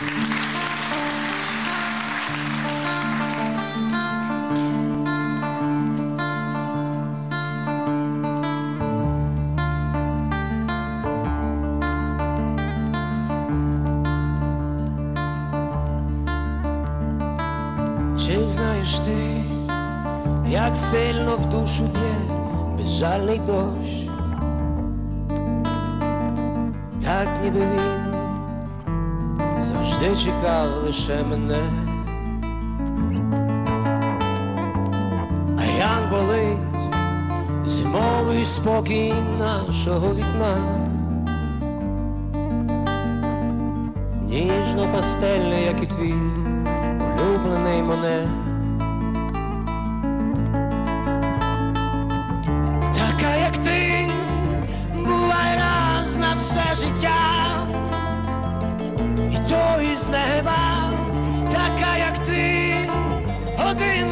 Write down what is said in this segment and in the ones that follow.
Czy znajesz ty, jak silno w duszu bie, bez żadnej dość? Tak niby wiem, завжди чекав лише мене. А як болить зимовий спокій нашого вікна. Ніжно пастельний, як і твій улюблений мене. Така, як ти, буває раз на все життя,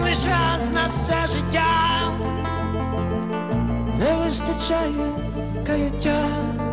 лиш раз на все життя, не вистачає каяття.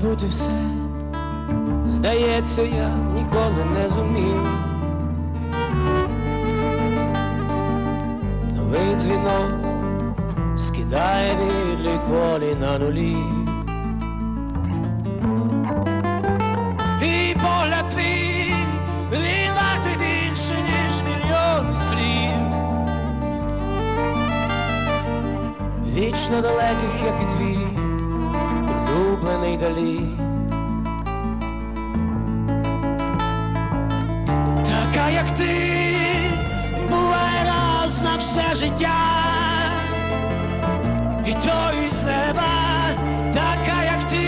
Забути все, здається, я ніколи не зумів. Новий дзвінок скидає відлік волі на нулі. І погляд твій, він вартий більше, ніж мільйон слів. Вічно далеких, як і твій далі. Така, як ти, буває раз на все життя, і то із неба, така, як ти,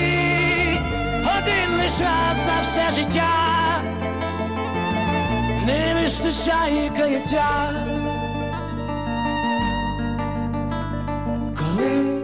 один лиш раз на все життя, не вистачає каяття. Коли